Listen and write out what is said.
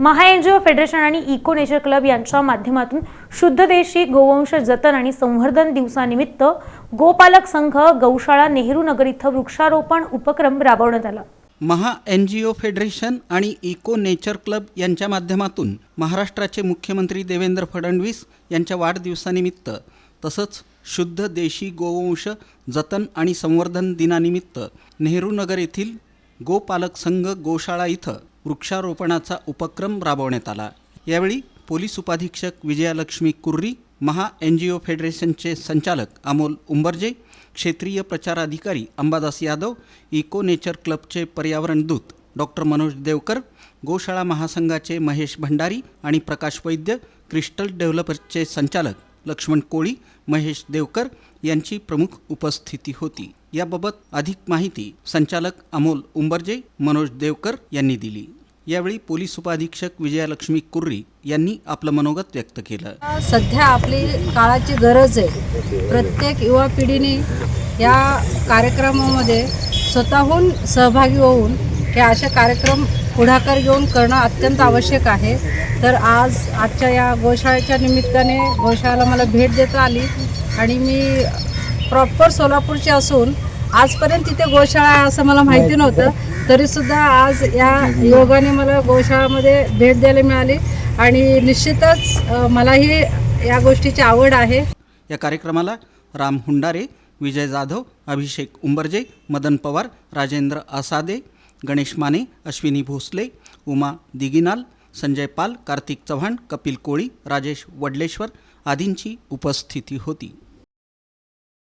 महा NGO federation आणि eco nature club यांच्या माध्यमातून शुद्ध देशी गोवंश जतन आणि संवर्धन दिवसानिमित्त गोपालक संघ गौशाळा नेहरू नगर इथं वृक्षारोपण उपक्रम राबवण्यात आला. Maha N G O federation आणि इको नेचर क्लब यांच्या माध्यमातून महाराष्ट्राचे मुख्यमंत्री देवेंद्र फडणवीस यांच्या वाढदिवसानिमित्त तसंच शुद्ध देशी गोवंश जतन आणि संवर्धन दिनानिमित्त नेहरू नगर येथील गोपालक संघ गोशाळा इथं वृक्षारोपणाचा उपक्रम राबवण्यात आला. यावेळी पोलीस उपाधीक्षक विजयालक्ष्मी कुर्री महा एन जी ओ फेडरेशनचे संचालक अमोल उंबरजे क्षेत्रीय प्रचार अधिकारी अंबादास यादव इको नेचर क्लबचे पर्यावरण दूत डॉक्टर मनोज देवकर गोशाळा महासंघाचे महेश भंडारी आणि प्रकाश वैद्य क्रिस्टल डेव्हलपर्सचे संचालक लक्ष्मण कोळी महेश देवकर यांची प्रमुख उपस्थिती होती. याबाबत अधिक माहिती संचालक अमोल उंबरजे मनोज देवकर यांनी दिली. यावेळी पोलीस उपाधीक्षक विजयालक्ष्मी कुर्री यांनी आपलं मनोगत व्यक्त केलं. सध्या आपली काळाची गरज आहे. प्रत्येक युवा पिढीने या कार्यक्रमामध्ये स्वतःहून सहभागी होऊन हे असे कार्यक्रम पुढाकार घेऊन करणं अत्यंत आवश्यक आहे. तर आज आजच्या या गोशाळेच्या निमित्ताने गोशाळेला मला भेट देता आली आणि मी प्रॉपर सोलापूरची असून आजपर्यंत तिथे गोशाळा आहे असं मला माहिती नव्हतं. तरीसुद्धा आज या योगाने मला गोशाळामध्ये भेट द्यायला मिळाली. आणि निश्चितच मलाही या गोष्टीची आवड आहे. या कार्यक्रमाला राम हुंडारे विजय जाधव अभिषेक उंबर्जे मदन पवार राजेंद्र आसादे गणेश माने अश्विनी भोसले उमा दिगिनाल संजय पाल कार्तिक चव्हाण कपिल कोळी राजेश वडलेश्वर आदींची उपस्थिती होती.